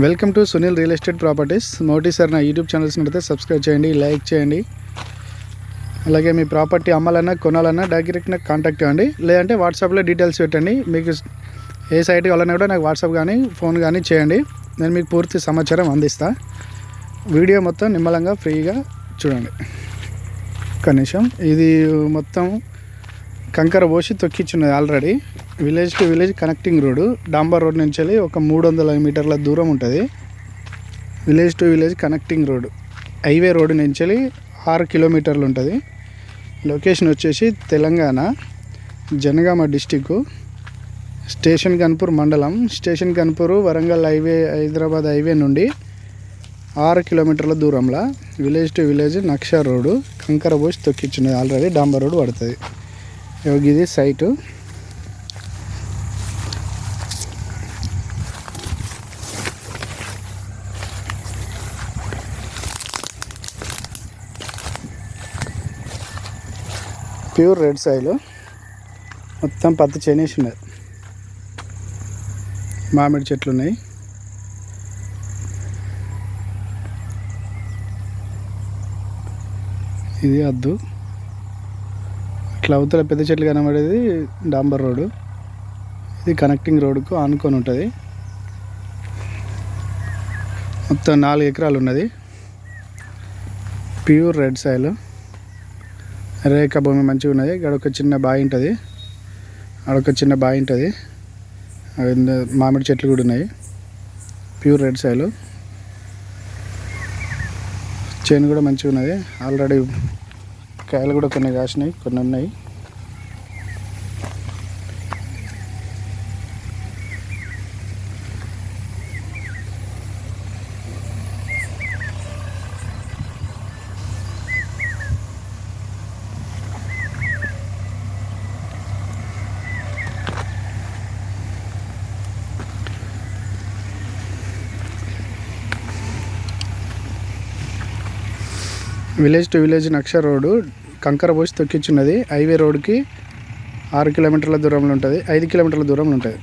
Welcome to Sunil real estate properties. Motie sir నా YouTube channels నడితే subscribe చేయండి like చేయండి. అలాగే మీ ప్రాపర్టీ అమ్మాలన్నా కొనాలన్నా డైరెక్ట్ నాకు కాంటాక్ట్ అవ్వండి లేదంటే వాట్సాప్లో డీటెయిల్స్ పెట్టండి. మీకు ఏ సైట్ కావాలన్నా కూడా నాకు వాట్సాప్ కానీ ఫోన్ కానీ చేయండి. నేను మీకు పూర్తి సమాచారం అందిస్తా. వీడియో మొత్తం నిమ్మలంగా ఫ్రీగా చూడండి. కనీసం ఇది మొత్తం కంకర పోసి తొక్కిచ్చున్నది already village to village connecting road. డాంబర్ road నుంచి వెళ్ళి ఒక మూడు వందల మీటర్ల దూరం ఉంటుంది. Village to village connecting road. Highway road నుంచి వెళ్ళి ఆరు కిలోమీటర్లు ఉంటుంది. లొకేషన్ వచ్చేసి తెలంగాణ జనగామ డిస్టిక్ స్టేషన్ కన్పూర్ మండలం. Station Kanpur Warangal highway Hyderabad highway నుండి ఆరు కిలోమీటర్ల దూరంలో విలేజ్ టు విలేజ్ నక్ష రోడ్డు. కంకర పోసి ఆల్రెడీ డాంబర్ రోడ్ పడుతుంది. ఇది సైటు. Pure red soil. మొత్తం పత్తి చేనేసి ఉన్నది. మామిడి చెట్లు ఉన్నాయి. ఇది అద్దు. ఇట్లా అవతల పెద్ద చెట్లు కనబడేది డాంబర్ రోడ్డు ఇది కనెక్టింగ్ రోడ్డుకు ఆనుకొని ఉంటుంది. మొత్తం నాలుగు ఎకరాలు ఉన్నది. Pure red soil. రేఖ భూమి మంచిగా ఉన్నది. ఇక్కడ ఒక చిన్న బావి ఉంటుంది. అడొక చిన్న బావి ఉంటుంది. మామిడి చెట్లు కూడా ఉన్నాయి. ప్యూర్ రెడ్ సాయిల్ చేను కూడా మంచిగా ఉన్నది. ఆల్రెడీ కాయలు కూడా కొన్ని కాసినాయి కొన్ని ఉన్నాయి. విలేజ్ టు విలేజ్ నక్ష రోడ్డు కంకర పోసి తొక్కించున్నది. హైవే రోడ్కి ఆరు కిలోమీటర్ల దూరంలో ఉంటుంది. ఐదు కిలోమీటర్ల దూరంలో ఉంటుంది.